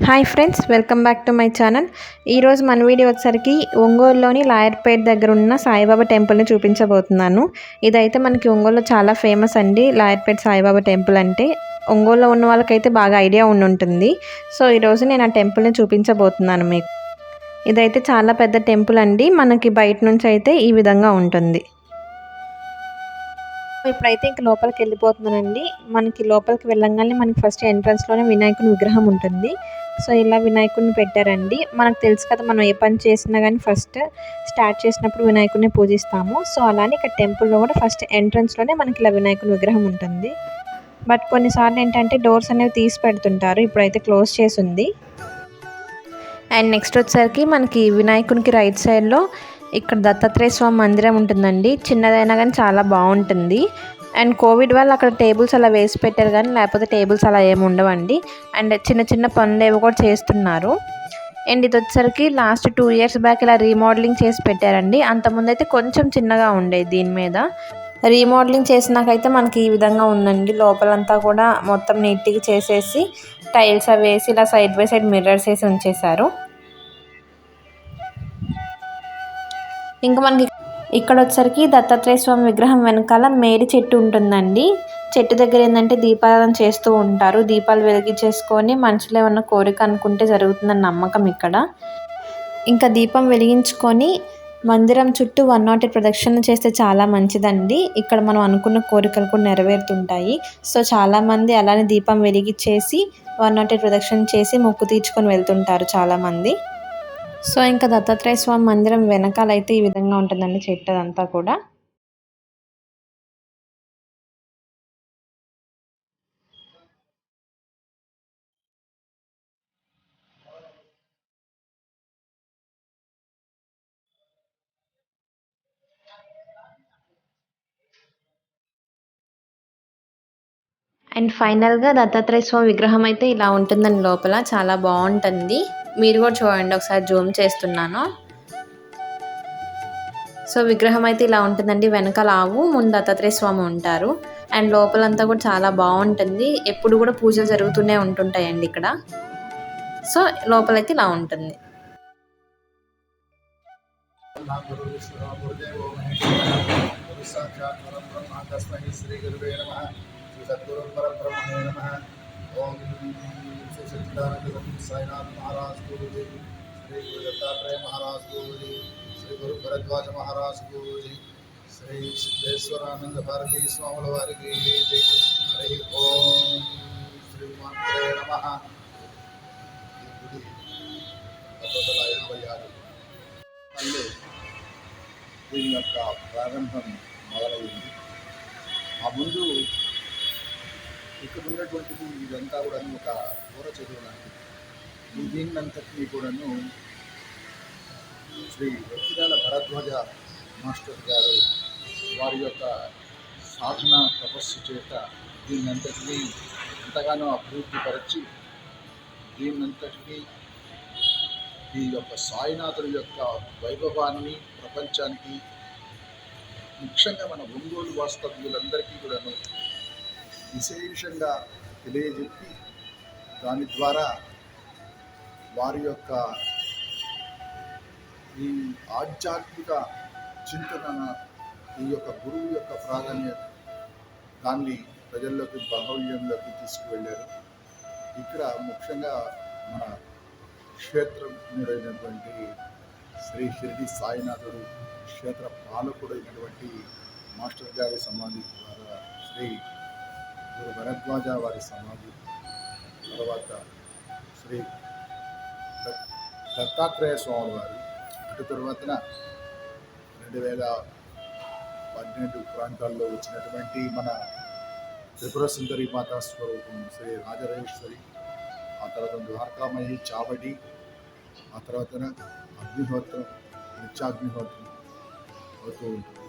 Hi friends welcome back to my channel ఈరోజు మన video వచ్చేసరికి ఒంగోలులోని లాయర్పేట్ దగ్గర ఉన్న సాయిబాబా టెంపుల్ని చూపించబోతున్నాను. ఇదైతే మనకి ఒంగోలులో చాలా ఫేమస్ అండి లాయర్పేట్ సాయిబాబా టెంపుల్ అంటే. ఒంగోలులో ఉన్న వాళ్ళకైతే బాగా ఐడియా ఉండి ఉంటుంది సో ఈరోజు నేను ఆ టెంపుల్ని చూపించబోతున్నాను మీకు. ఇదైతే చాలా పెద్ద టెంపుల్ అండి. మనకి బయట నుంచి అయితే ఈ విధంగా ఉంటుంది. ఇప్పుడైతే ఇంక లోపలికి వెళ్ళిపోతున్నానండి. మనకి లోపలికి వెళ్ళంగానే మనకి ఫస్ట్ ఎంట్రన్స్లోనే వినాయకుని విగ్రహం ఉంటుంది. సో ఇలా వినాయకుడిని పెట్టారండి. మనకు తెలుసు కదా మనం ఏ పని చేసినా కానీ ఫస్ట్ స్టార్ట్ చేసినప్పుడు వినాయకుడిని పూజిస్తాము. సో అలానే ఇక్కడ టెంపుల్లో కూడా ఫస్ట్ ఎంట్రన్స్లోనే మనకి ఇలా వినాయకుని విగ్రహం ఉంటుంది. బట్ కొన్నిసార్లు ఏంటంటే డోర్స్ అనేవి తీసి పెడుతుంటారు. ఇప్పుడైతే క్లోజ్ చేసి ఉంది. అండ్ నెక్స్ట్ వచ్చేసరికి మనకి వినాయకునికి రైట్ సైడ్లో ఇక్కడ దత్తాత్రేయ స్వామి మందిరం ఉంటుందండి. చిన్నదైనా కానీ చాలా బాగుంటుంది. అండ్ కోవిడ్ వల్ల అక్కడ టేబుల్స్ అలా వేసి పెట్టారు కానీ లేకపోతే టేబుల్స్ అలా ఏమి ఉండవండి. అండ్ చిన్న చిన్న పనులు ఏవో కూడా చేస్తున్నారు. అండ్ ఇది వచ్చేసరికి లాస్ట్ టూ ఇయర్స్ బ్యాక్ ఇలా రీమోడలింగ్ చేసి పెట్టారండి. అంతకుముందు అయితే కొంచెం చిన్నగా ఉండేది దీని మీద. రీమోడలింగ్ చేసినాకైతే మనకి ఈ విధంగా ఉందండి. లోపలంతా కూడా మొత్తం నీట్గా చేసేసి టైల్స్ అవి వేసి ఇలా సైడ్ బై సైడ్ మిర్రర్స్ వేసి ఉంచేశారు. ఇంకా మనకి ఇక్కడ వచ్చరికి దత్తాత్రేయ స్వామి విగ్రహం వెనకాల మేడి చెట్టు ఉంటుందండి. చెట్టు దగ్గర ఏంటంటే దీపారాధన చేస్తూ ఉంటారు. దీపాలు వెలిగించేసుకొని మనుషులు ఏమన్నా కోరిక అనుకుంటే జరుగుతుందని నమ్మకం ఇక్కడ. ఇంకా దీపం వెలిగించుకొని మందిరం చుట్టూ వన్ నాట్ ఎయిట్ ప్రదక్షిణ చేస్తే చాలా మంచిదండి. ఇక్కడ మనం అనుకున్న కోరికలు కూడా నెరవేరుతుంటాయి. సో చాలామంది అలానే దీపం వెలిగించేసి వన్ నాట్ ఎయిట్ ప్రదక్షిణ చేసి మొక్కు తీర్చుకొని వెళ్తుంటారు చాలామంది సో ఇంకా దత్తాత్రేయ స్వామి మందిరం వెనకాల అయితే ఈ విధంగా ఉంటుందండి చెట్టు అదంతా కూడా. అండ్ ఫైనల్గా దత్తాత్రేయ స్వామి విగ్రహం అయితే ఇలా ఉంటుందండి లోపల. చాలా బాగుంటుంది. మీరు కూడా చూడండి ఒకసారి జూమ్ చేస్తున్నాను. సో విగ్రహం అయితే ఇలా ఉంటుందండి వెనకాల ఆవు ముందు దత్తాత్రేయ స్వామి ఉంటారు. అండ్ లోపలంతా కూడా చాలా బాగుంటుంది. ఎప్పుడు కూడా పూజలు జరుగుతూనే ఉంటుంటాయండి ఇక్కడ. సో లోపలైతే ఇలా ఉంటుంది. ఓం గురువే నమ శ్రీ సద్గురు పరబ్రహ్మణే నమ ఓం శ్రీ సచ్చిదానంద సాయినాథ్ మహారాజ్ గురుజీ శ్రీ గురు దత్తాత్రేయ మహారాజ్ గురుజీ శ్రీ గురు భరద్వాజ మహారాజ్ గురుజీ శ్రీ సిద్ధేశ్వరానంద భారతీ స్వాముల వారికి జై హరి ఓం శ్రీ మాత్రే నమ ఈ గుడి పంతొమ్మిది వందల ఎనభై ఆరు పల్లె దీని యొక్క ప్రారంభం మొదలైంది ఆ ముందు ఇక్కడ ఉన్నటువంటిది ఇదంతా కూడా ఒక కూర చెరువు ఈ దీన్నంతటినీ కూడాను శ్రీ వ్యక్తిరాల భరద్వాజ మాస్టర్ గారు వారి యొక్క సాధన తపస్సు చేత దీన్నంతటినీ ఎంతగానో అభివృద్ధిపరచి దీన్నంతటినీ ఈ యొక్క సాయినాథుడి యొక్క వైభవాన్ని ప్రపంచానికి ముఖ్యంగా మన ఒంగోలు వాస్తవ్యులందరికీ కూడాను విశేషంగా తెలియజెప్పి దాని ద్వారా వారి యొక్క ఈ ఆధ్యాత్మిక చింతన ఈ యొక్క గురువు యొక్క ప్రాధాన్యత దాన్ని ప్రజల్లోకి బాహుళ్యంలోకి తీసుకువెళ్ళారు. ఇక్కడ ముఖ్యంగా మన క్షేత్రజ్ఞుడైనటువంటి శ్రీ షిరిడి సాయినాథుడు క్షేత్ర పాలకుడైనటువంటి మాస్టర్ గారి సమాధి ద్వారా శ్రీ గురు భరద్వాజ వారి సమాధి తర్వాత శ్రీ దత్తాత్రేయ స్వామి వారు అటు తర్వాతన రెండు వేల పన్నెండు ప్రాంతాల్లో వచ్చినటువంటి మన త్రిపుర సుందరి మాతా స్వరూపం శ్రీ రాజరాజేశ్వరి ఆ తర్వాత ద్వారకామయ్యి చావడి ఆ తర్వాత అగ్నిహోత్రం నిత్యాగ్నిహోత్రం అవుతూ ఉంటుంది.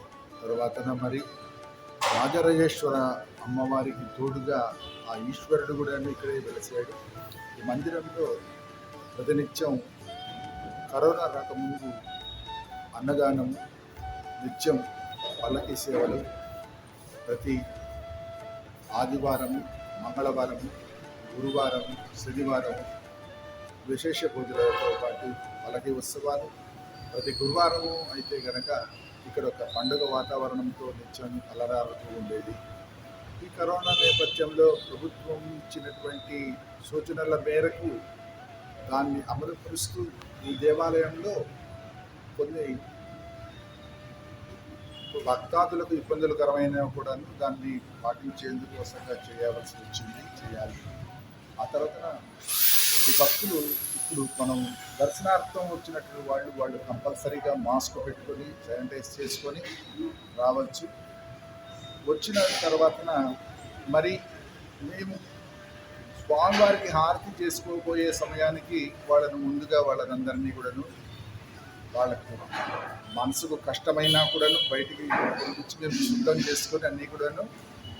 మరి రాజరాజేశ్వర అమ్మవారికి తోడుగా ఆ ఈశ్వరుడు కూడా ఇక్కడే వెలిసాడు. ఈ మందిరంలో ప్రతినిత్యం కరోనా రాకముందు అన్నదానం నిత్యం పల్లకి సేవలు ప్రతి ఆదివారం మంగళవారం గురువారం శనివారం విశేష పూజలతో పాటు పల్లకి ఉత్సవాలు. ప్రతి గురువారము అయితే కనుక ఇక్కడ ఒక పండుగ వాతావరణంతో నిత్యం అలరారుతూ ఉండేది. ఈ కరోనా నేపథ్యంలో ప్రభుత్వం ఇచ్చినటువంటి సూచనల మేరకు దాన్ని అమలుపరుస్తూ ఈ దేవాలయంలో కొన్ని భక్తాదులకు ఇబ్బందులకరమైన కూడా దాన్ని పాటించేందుకు కోసంగా చేయవలసి వచ్చింది చేయాలి. ఆ తర్వాత ఈ భక్తులు ఇప్పుడు మనం దర్శనార్థం వచ్చినట్టు వాళ్ళు వాళ్ళు కంపల్సరీగా మాస్క్ పెట్టుకొని శానిటైజ్ చేసుకొని రావచ్చు. వచ్చిన తర్వాతన మరి మేము స్వామివారికి హారతి చేసుకోబోయే సమయానికి వాళ్ళను ముందుగా వాళ్ళనందరినీ కూడాను వాళ్ళకు మనసుకు కష్టమైనా కూడాను బయటికి పంపించి మేము శుద్ధం చేసుకొని అన్నీ కూడాను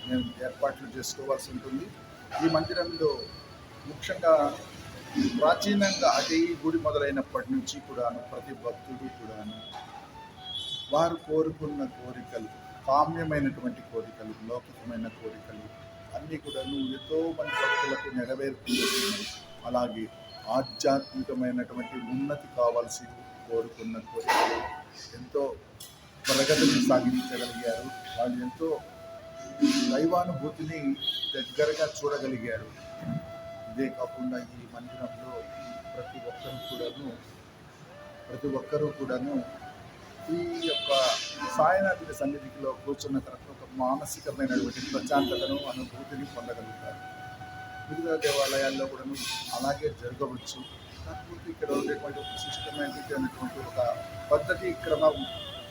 మేము ఏర్పాట్లు చేసుకోవాల్సి ఉంటుంది. ఈ మందిరంలో ముఖ్యంగా ప్రాచీనంగా అదే ఈ గుడి మొదలైనప్పటి నుంచి కూడాను ప్రతి భక్తుడు కూడాను వారు కోరుకున్న కోరికలు కామ్యమైనటువంటి కోరికలు లౌకికమైన కోరికలు అన్నీ కూడాను ఎంతో మంది భక్తులకు నెరవేరుతున్నాయి అలాగే ఆధ్యాత్మికమైనటువంటి ఉన్నతి కావాల్సి కోరుకున్న కోరికలు ఎంతో ప్రగతిని సాగించగలిగారు వాళ్ళు ఎంతో దైవానుభూతిని దగ్గరగా చూడగలిగారు. ఇదే కాకుండా ఈ మందిరంలో ప్రతి ఒక్కరు కూడాను ప్రతి ఒక్కరూ కూడాను ఈ యొక్క సాయనాథుడి సన్నిధిలో కూర్చున్న తర్వాత ఒక మానసికమైనటువంటి ప్రశాంతతను అనుభూతిని పొందగలుగుతారు. మిగతా దేవాలయాల్లో కూడాను అలాగే జరగవచ్చు. కాకపోతే ఇక్కడ ఉండేటువంటి విశిష్టమైనటువంటి ఒక పద్ధతి క్రమం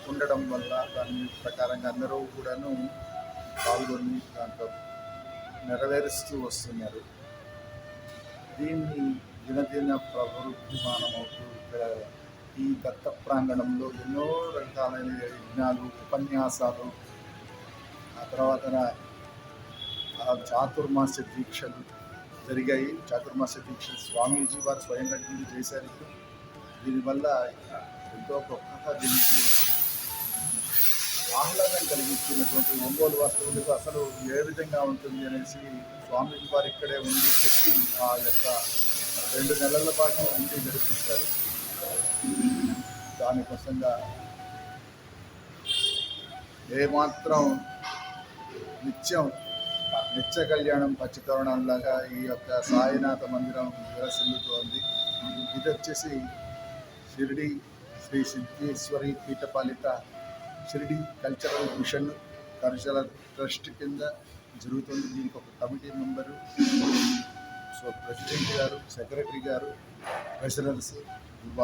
ఉండడం వల్ల దాని ప్రకారంగా అందరూ కూడాను పాల్గొని దాంట్లో నెరవేరుస్తూ వస్తున్నారు. దీన్ని దినదిన ప్రవృద్ధిమానమవుతూ ఇక్కడ ఈ దత్త ప్రాంగణంలో ఎన్నో రకాలైన యజ్ఞాలు ఉపన్యాసాలు ఆ తర్వాత చాతుర్మాస దీక్షలు జరిగాయి. చాతుర్మాస దీక్షలు స్వామీజీ వారు స్వయంగా దీన్ని చేశారు. దీనివల్ల ఎంతో గొప్పగా దీనికి ఆహ్లాదం కలిగిస్తున్నటువంటి ఒంగోలు వాస్తవులకు అసలు ఏ విధంగా ఉంటుంది అనేసి స్వామీజీ వారు ఇక్కడే ఉండి చెప్పి ఆ యొక్క రెండు నెలల పాటు ఉండి జరిపిస్తారు దానికోసంగా ఏమాత్రం నిత్యం నిత్య కళ్యాణం పచ్చితరుణంలాగా ఈ యొక్క సాయినాథ మందిరం విరసిల్లుతోంది. ఇది వచ్చేసి Shirdi Shri Siddheshwari పీఠపాలిత Shirdi cultural mission cultural trust కింద జరుగుతుంది. దీనికి ఒక కమిటీ మెంబరు సో ప్రెసిడెంట్ గారు సెక్రటరీ గారు ట్రెషరర్స్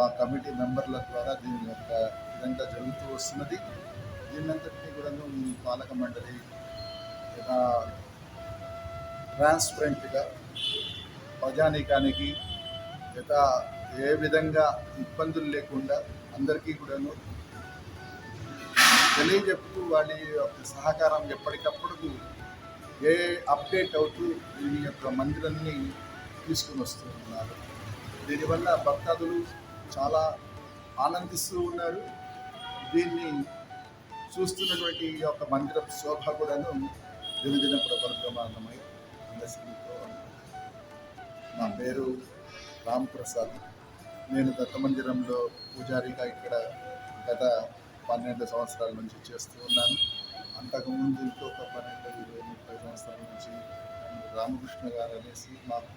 ఆ కమిటీ మెంబర్ల ద్వారా దీని యొక్క విధంగా జరుగుతూ వస్తున్నది. దీన్నంతటినీ కూడా ఈ పాలక మండలి ఇలా ట్రాన్స్పరెంట్గా ప్రజానీకానికి యథా ఏ విధంగా ఇబ్బందులు లేకుండా అందరికీ కూడాను తెలియజెప్తూ వాళ్ళ యొక్క సహకారం ఎప్పటికప్పుడు ఏ అప్డేట్ అవుతూ దీని యొక్క మందిరాన్ని తీసుకుని వస్తూ ఉన్నారు దీనివల్ల భక్తాదులు చాలా ఆనందిస్తూ ఉన్నారు. దీన్ని చూస్తున్నటువంటి ఈ యొక్క మందిరం శోభ కూడాను దినదిన ప్రవర్ధమానమై అందరితో నా పేరు రామ్ ప్రసాద్. నేను దత్త మందిరంలో పూజారిగా ఇక్కడ గత పన్నెండు సంవత్సరాల నుంచి చేస్తూ ఉన్నాను. అంతకుముందు ఇంకొక పన్నెండు ఇరవై ముప్పై సంవత్సరాల నుంచి రామకృష్ణ గారు అనేసి మాకు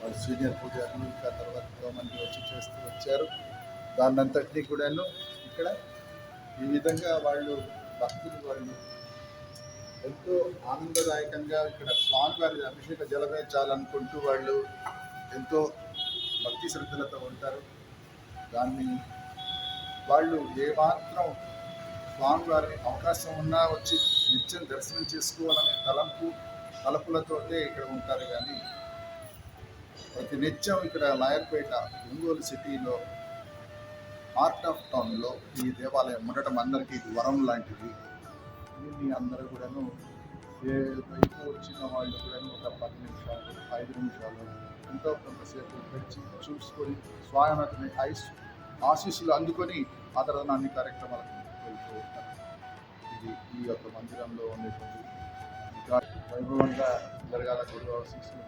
వాళ్ళు సీనియర్ పూజారులు ఇంకా తర్వాత మంది వచ్చి చేస్తూ వచ్చారు. దాన్నంతటినీ కూడాను ఇక్కడ ఈ విధంగా వాళ్ళు భక్తులు వాళ్ళు ఎంతో ఆనందదాయకంగా ఇక్కడ స్వామివారి అభిషేక జలమే చాలనుకుంటూ వాళ్ళు ఎంతో భక్తి శ్రద్ధలతో ఉంటారు. దాన్ని వాళ్ళు ఏమాత్రం స్వామివారి అవకాశం ఉన్నా వచ్చి నిత్యం దర్శనం చేసుకోవాలనే తలంపు తలపులతోటే ఇక్కడ ఉంటారు కానీ ప్రతి నిత్యం ఇక్కడ లాయర్పేట ఒంగోలు సిటీలో హార్ట్ ఆఫ్ టౌన్లో ఈ దేవాలయం ఉండటం అందరికీ ఇది వరం లాంటిది. దీన్ని అందరూ కూడాను ఏ బయట వచ్చిన వాళ్ళు కూడాను ఒక పది నిమిషాలు ఐదు నిమిషాలు ఎంతో కొంతసేపు గడిచి చూసుకొని స్వామిని ఐస్ ఆశీస్సులు అందుకొని ఆ తర్వాత అన్ని కార్యక్రమాలకు వెళ్తూ ఉంటాం ఇది ఈ యొక్క మందిరంలో ఉండేటువంటి వైభవంగా జరగాల గురు శిష్యులు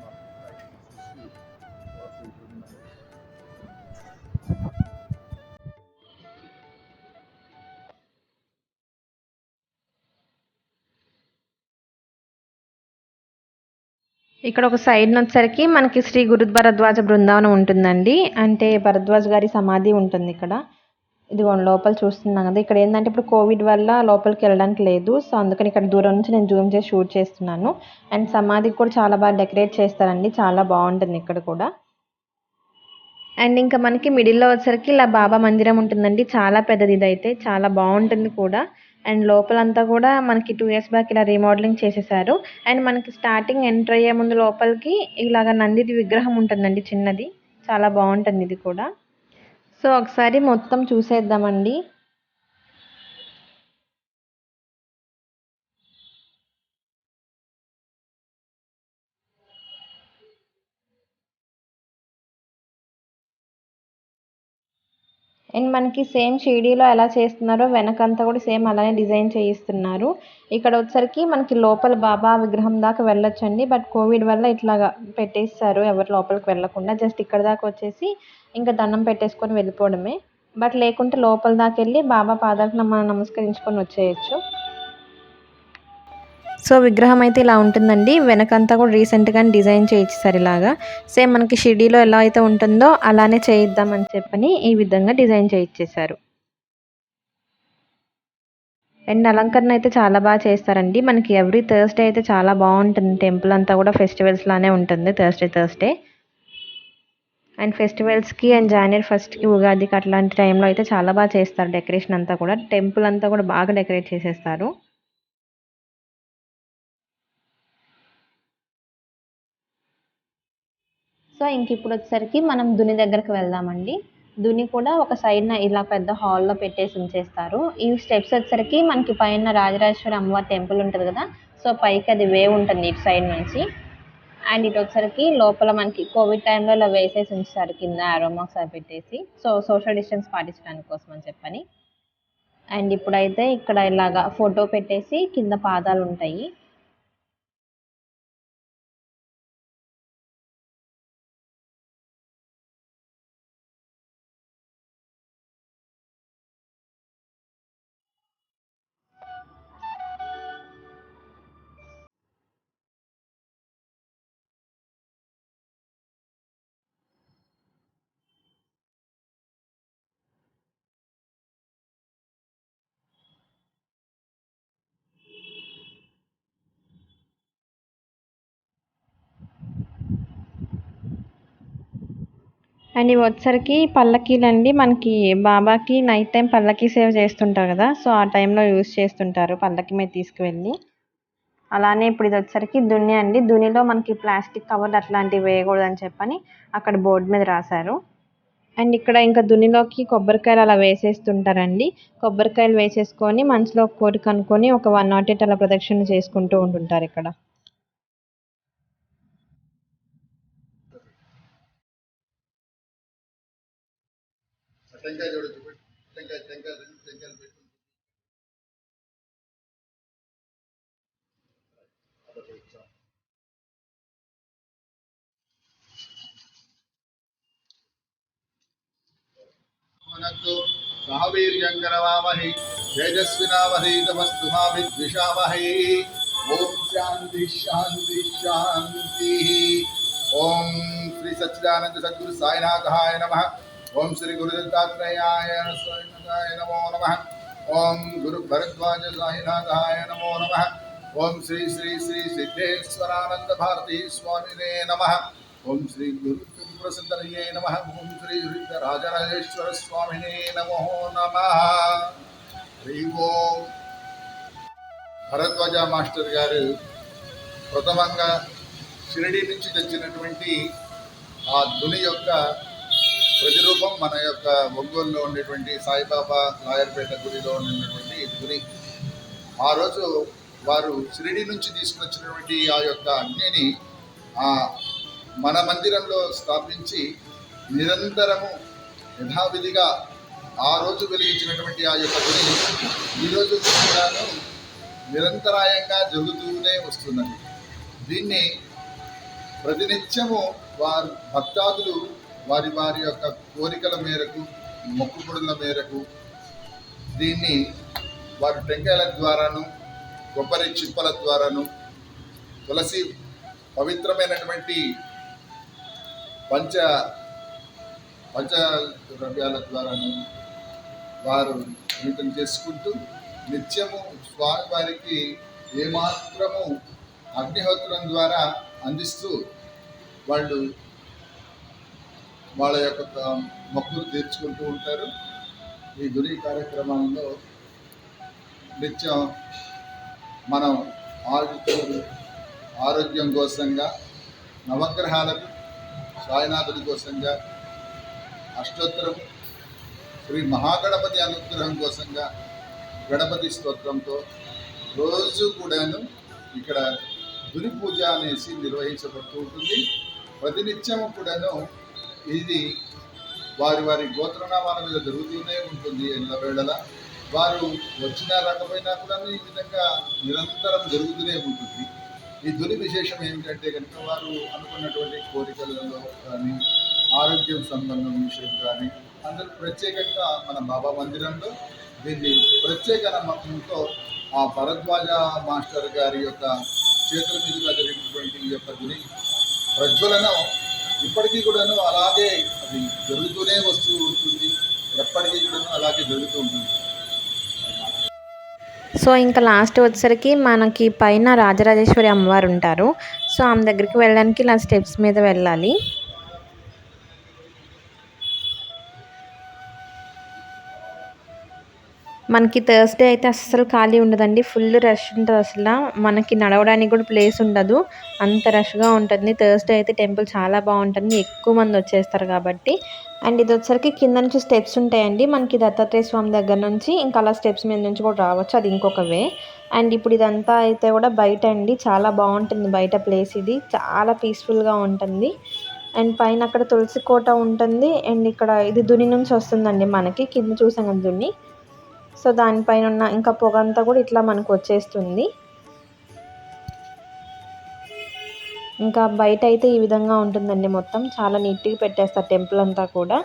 ఇక్కడ ఒక సైడ్ నొచ్చరికి మనకి శ్రీ గురుద్వార ధ్వజ బృందావనం ఉంటుందండి. అంటే భరద్వాజ్ గారి సమాధి ఉంటుంది ఇక్కడ. ఇదిగోండి లోపల చూస్తున్నాం కదా. ఇక్కడ ఏంటంటే ఇప్పుడు కోవిడ్ వల్ల లోపలికి వెళ్ళడానికి లేదు. సో అందుకని ఇక్కడ దూరం నుంచి నేను జూమ్ చేసి షూట్ చేస్తున్నాను. అండ్ సమాధికి కూడా చాలా బాగా డెకరేట్ చేస్తారండి. చాలా బాగుంటుంది ఇక్కడ కూడా. అండ్ ఇంకా మనకి మిడిల్లో వచ్చేసరికి ఇలా బాబా మందిరం ఉంటుందండి. చాలా పెద్దది ఇదైతే. చాలా బాగుంటుంది కూడా. అండ్ లోపలంతా కూడా మనకి టూ ఇయర్స్ బ్యాక్ ఇలా రీమోడలింగ్ చేసేసారు. అండ్ మనకి స్టార్టింగ్ ఎంటర్ అయ్యే ముందు లోపలికి ఇలాగ నందిది విగ్రహం ఉంటుందండి చిన్నది. చాలా బాగుంటుంది ఇది కూడా. సో ఒకసారి మొత్తం చూసేద్దామండి. అండ్ మనకి సేమ్ షిరిడీలో ఎలా చేస్తున్నారో వెనకంతా కూడా సేమ్ అలానే డిజైన్ చేయిస్తున్నారు. ఇక్కడ వచ్చరికి మనకి లోపల బాబా విగ్రహం దాకా వెళ్ళొచ్చండి. బట్ కోవిడ్ వల్ల ఇట్లాగా పెట్టేస్తారు ఎవరు లోపలికి వెళ్ళకుండా. జస్ట్ ఇక్కడ దాకా వచ్చేసి ఇంకా దండం పెట్టేసుకొని వెళ్ళిపోవడమే. బట్ లేకుంటే లోపల దాకా వెళ్ళి బాబా పాదాలకు మనం నమస్కరించుకొని వచ్చేయచ్చు. సో విగ్రహం అయితే ఇలా ఉంటుందండి. వెనకంతా కూడా రీసెంట్గా డిజైన్ చేయించారు ఇలాగా. సేమ్ మనకి షిడీలో ఎలా అయితే ఉంటుందో అలానే చేయిద్దామని చెప్పని ఈ విధంగా డిజైన్ చేయించేశారు. అండ్ అలంకరణ అయితే చాలా బాగా చేస్తారండి. మనకి ఎవ్రీ థర్స్డే అయితే చాలా బాగుంటుంది. టెంపుల్ అంతా కూడా ఫెస్టివల్స్ లానే ఉంటుంది థర్స్డే థర్స్డే అండ్ ఫెస్టివల్స్కి అండ్ జనవరి ఫస్ట్కి ఉగాదికి అట్లాంటి టైంలో అయితే చాలా బాగా చేస్తారు. డెకరేషన్ అంతా కూడా టెంపుల్ అంతా కూడా బాగా డెకరేట్ చేసేస్తారు. సో ఇంక ఇప్పుడు వచ్చేసరికి మనం దుని దగ్గరకు వెళ్దామండి. దుని కూడా ఒక సైడ్న ఇలా పెద్ద హాల్లో పెట్టేసి ఉంచేస్తారు. ఈ స్టెప్స్ వచ్చేసరికి మనకి పైన రాజరాజేశ్వరి అమ్మవారి టెంపుల్ ఉంటుంది కదా సో పైకి అది వే ఉంటుంది ఇటు సైడ్ నుంచి. అండ్ ఇటు వచ్చేసరికి లోపల మనకి కోవిడ్ టైంలో ఇలా వేసేసి ఉంచారు కింద ఆరోమాక్స్ అవి పెట్టేసి. సో సోషల్ డిస్టెన్స్ పాటించడానికి కోసం అని చెప్పని. అండ్ ఇప్పుడైతే ఇక్కడ ఇలాగా ఫోటో పెట్టేసి కింద పాదాలు ఉంటాయి. అండ్ ఇవి వచ్చరికి పల్లకీలండి. మనకి బాబాకి నైట్ టైం పల్లకీ సేవ చేస్తుంటారు కదా. సో ఆ టైంలో యూస్ చేస్తుంటారు పల్లకి మీద తీసుకువెళ్ళి. అలానే ఇప్పుడు ఇది వచ్చరికి దున్ని అండి. దునిలో మనకి ప్లాస్టిక్ కవర్లు అట్లాంటివి వేయకూడదని చెప్పని అక్కడ బోర్డు మీద రాశారు. అండ్ ఇక్కడ ఇంకా దున్నిలోకి కొబ్బరికాయలు అలా వేసేస్తుంటారండి. కొబ్బరికాయలు వేసేసుకొని మనసులో ఒక కోరిక అనుకొని ఒక వన్ నాట్ ఎయిట్ అలా ప్రదక్షిణ చేసుకుంటూ ఉంటుంటారు ఇక్కడ. టెంకాయ చూడొచ్చు పెట్టు. టెంకాయ టెంకాయ రెండు టెంకాయలు పెట్టు అదొక ఇచ్చా. మనకు సహవీర్యంకరవామహి తేజస్వినావహి తమస్తు మా విద్విషావహై ఓం శాంతి శాంతి శాంతి ఓం శ్రీ సచ్చిదానంద సద్గురు సాయినాథాయ నమ ఓం శ్రీ గురు దత్తాత్రేయాయ స్వామినాథాయ నమో నమ ఓం గురు భరద్వాజ సాయినాథాయ నమో నమ ఓం శ్రీ శ్రీ శ్రీ సిద్ధేశ్వరానంద భారతీ స్వామినే నమ ఓం శ్రీ గురు త్రిపురసుందరయ్యే నమ ఓం శ్రీ రాజరాజేశ్వర స్వామినే నమో నమ హరి ఓం భరద్వాజ మాస్టర్ గారు ప్రథమంగా షిరిడి నుంచి తెచ్చినటువంటి ఆ ధుని యొక్క ప్రతిరూపం మన యొక్క ఒంగోలులో ఉండేటువంటి సాయిబాబా లాయర్పేట గుడిలో ఉన్నటువంటి గురి ఆ రోజు వారు షిరిడి నుంచి తీసుకొచ్చినటువంటి ఆ యొక్క అగ్నిని ఆ మన మందిరంలో స్థాపించి నిరంతరము యథావిధిగా ఆ రోజు వెలిగించినటువంటి ఆ యొక్క గుడి ఈరోజు కూడాను నిరంతరాయంగా జరుగుతూనే వస్తున్నది. దీన్ని ప్రతినిత్యము వారు భక్తాదులు వారి వారి యొక్క కోరికల మేరకు మొక్కుబడుల మేరకు దీన్ని వారి టెంకాయల ద్వారాను కొబ్బరి చిప్పల ద్వారాను తులసి పవిత్రమైనటువంటి పంచ పంచ ద్రవ్యాల ద్వారాను వారు జీవితం చేసుకుంటూ నిత్యము స్వామివారికి ఏమాత్రము అగ్నిహోత్రం ద్వారా అందిస్తూ వాళ్ళు వాళ్ళ యొక్క మొక్కులు తీర్చుకుంటూ ఉంటారు. ఈ గురి కార్యక్రమాల్లో నిత్యం మనం ఆరోగ్యం ఆరోగ్యం కోసంగా నవగ్రహాలకు సాయినాథుడి కోసంగా అష్టోత్తరం శ్రీ మహాగణపతి అనుగ్రహం కోసంగా గణపతి స్తోత్రంతో రోజు కూడాను ఇక్కడ దుని పూజ అనేసి నిర్వహించబడుతూ ఉంటుంది. ప్రతినిత్యం కూడాను ఇది వారి వారి గోత్రనామాల మీద జరుగుతూనే ఉంటుంది ఎల్లవేళలా వారు వచ్చినా రాకపోయినా కూడా ఈ విధంగా నిరంతరం జరుగుతూనే ఉంటుంది. ఈ దుని విశేషం ఏమిటంటే కనుక వారు అనుకున్నటువంటి కోరికలలో కానీ ఆరోగ్యం సంబంధం విషయం కానీ అందరూ ప్రత్యేకంగా మన బాబా మందిరంలో దీన్ని ప్రత్యేక నమ్మకంతో ఆ భరద్వాజ మాస్టర్ గారి యొక్క చేతుల మీదుగా జరిగినటువంటి ఈ యొక్క దుని ప్రజ్వలనం ఇప్పటికీ కూడాను అలాగే అది జరుగుతూనే వస్తూ ఉంటుంది. ఎప్పటికీ కూడాను అలాగే జరుగుతూ ఉంటుంది. సో ఇంకా లాస్ట్ వచ్చేసరికి మనకి పైన రాజరాజేశ్వరి అమ్మవారు ఉంటారు. సో ఆమె దగ్గరికి వెళ్ళడానికి ఇలా స్టెప్స్ మీద వెళ్ళాలి. మనకి థర్స్డే అయితే అస్సలు ఖాళీ ఉండదండి. ఫుల్ రష్ ఉంటుంది అసలు. మనకి నడవడానికి కూడా ప్లేస్ ఉండదు. అంత రష్గా ఉంటుంది. థర్స్డే అయితే టెంపుల్ చాలా బాగుంటుంది. ఎక్కువ మంది వచ్చేస్తారు కాబట్టి. అండ్ ఇది వచ్చరికి కింద నుంచి స్టెప్స్ ఉంటాయండి. మనకి దత్తాత్రేయ స్వామి దగ్గర నుంచి ఇంకా అలా స్టెప్స్ మీద నుంచి కూడా రావచ్చు. అది ఇంకొక వే. అండ్ ఇప్పుడు ఇదంతా అయితే కూడా బయట అండి. చాలా బాగుంటుంది బయట ప్లేస్ ఇది. చాలా పీస్ఫుల్గా ఉంటుంది. అండ్ పైన అక్కడ తులసి కోట ఉంటుంది. అండ్ ఇక్కడ ఇది దుని నుంచి వస్తుందండి మనకి. కింద చూసాం కదా దున్ని. సో దానిపైన ఉన్న ఇంకా పొగ అంతా కూడా ఇట్లా మనకు వచ్చేస్తుంది. ఇంకా బయట అయితే ఈ విధంగా ఉంటుందండి మొత్తం. చాలా నీట్గా పెట్టేస్తారు టెంపుల్ అంతా కూడా.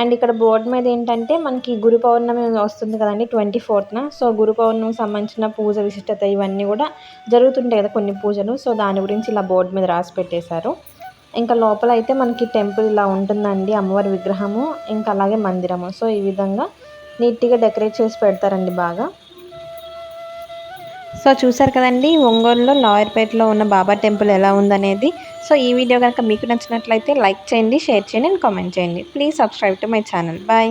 అండ్ ఇక్కడ బోర్డు మీద ఏంటంటే మనకి గురు పౌర్ణమి వస్తుంది కదండి ట్వంటీ ఫోర్త్న. సో గురు పౌర్ణమికి సంబంధించిన పూజ విశిష్టత ఇవన్నీ కూడా జరుగుతుంటాయి కదా కొన్ని పూజలు. సో దాని గురించి ఇలా బోర్డు మీద రాసి పెట్టేశారు. ఇంకా లోపల అయితే మనకి టెంపుల్ ఇలా ఉంటుందండి అమ్మవారి విగ్రహము ఇంకా అలాగే మందిరము. సో ఈ విధంగా నీట్గా డెకరేట్ చేసి పెడతారండి బాగా. సో చూసారు కదండి ఒంగోలులో లాయర్పేటలో ఉన్న బాబా టెంపుల్ ఎలా ఉందనేది. సో ఈ వీడియో కనుక మీకు నచ్చినట్లయితే లైక్ చేయండి షేర్ చేయండి అండ్ కామెంట్ చేయండి. Please subscribe to my channel. Bye.